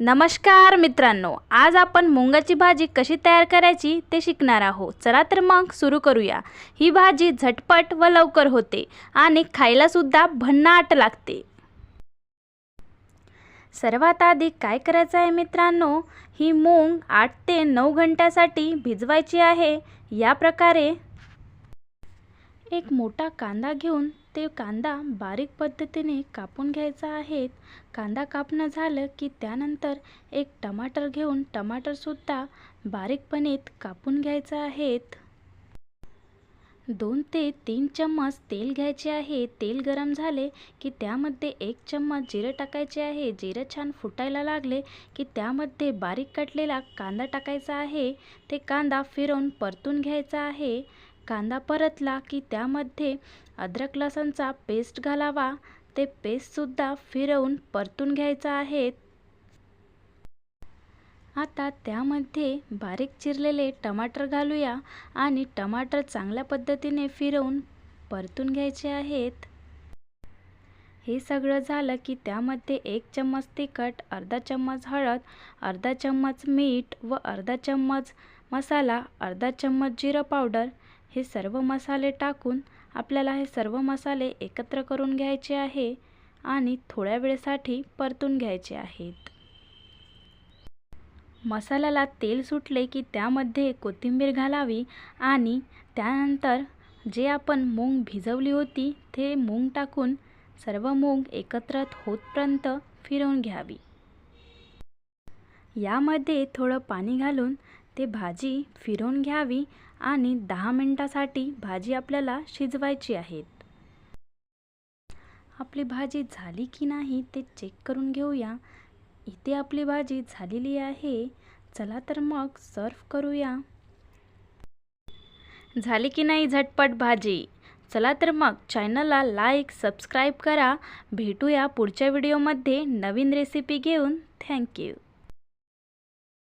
नमस्कार मित्रांनो आज आपण मुंगाची भाजी कशी तयार करायची ते शिकणार आहोत. चला तर मग सुरू करूया. ही भाजी झटपट व लवकर होते आणि खायलासुद्धा भन्नाट लागते. सर्वात आधी काय करायचं आहे मित्रांनो ही मूग आठ ते नऊ घंट्यासाठी भिजवायची आहे. या प्रकारे एक मोठा कांदा घेऊन ते कांदा बारीक पद्धतीने कापून घ्यायचा आहे कांदा कापणं झालं की त्यानंतर एक टमाटर घेऊन टमाटरसुद्धा बारीकपणे कापून घ्यायचं आहेत. दोन ते तीन चम्मच तेल घ्यायचे आहे. तेल गरम झाले की त्यामध्ये एक चम्मच जिरं टाकायचे आहे. जिरं छान फुटायला लागले की त्यामध्ये बारीक कटलेला कांदा टाकायचा आहे. ते कांदा फिरवून परतून घ्यायचा आहे. कांदा परतला की त्यामध्ये अद्रक लसणचा पेस्ट घालावा. ते पेस्टसुद्धा फिरवून परतून घ्यायचं आहे. आता त्यामध्ये बारीक चिरलेले टमाटर घालूया आणि टमाटर चांगल्या पद्धतीने फिरवून परतून घ्यायचे आहेत. हे सगळं झालं की त्यामध्ये एक चम्मच तिखट अर्धा चम्मच हळद अर्धा चम्मच मीठ व अर्धा चम्मच मसाला अर्धा चम्मच जिरं पावडर हे सर्व मसाले टाकून आपल्याला हे सर्व मसाले एकत्र करून घ्यायचे आहे आणि थोड्या वेळेसाठी परतून घ्यायचे आहेत. मसाल्याला तेल सुटले की त्यामध्ये कोथिंबीर घालावी आणि त्यानंतर जे आपण मूग भिजवली होती ते मूग टाकून सर्व मूग एकत्र होतपर्यंत फिरवून घ्यावी. यामध्ये थोडं पाणी घालून ते भाजी फिरवून घ्यावी आणि दहा मिनटासाठी भाजी आपल्याला शिजवायची आहेत. आपली भाजी झाली की नाही ते चेक करून घेऊया. इथे आपली भाजी झालेली आहे. चला तर मग सर्व करूया. झाली की नाही झटपट भाजी? चला तर मग चॅनलला लाईक सबस्क्राईब करा. भेटूया पुढच्या व्हिडिओमध्ये नवीन रेसिपी घेऊन. थँक्यू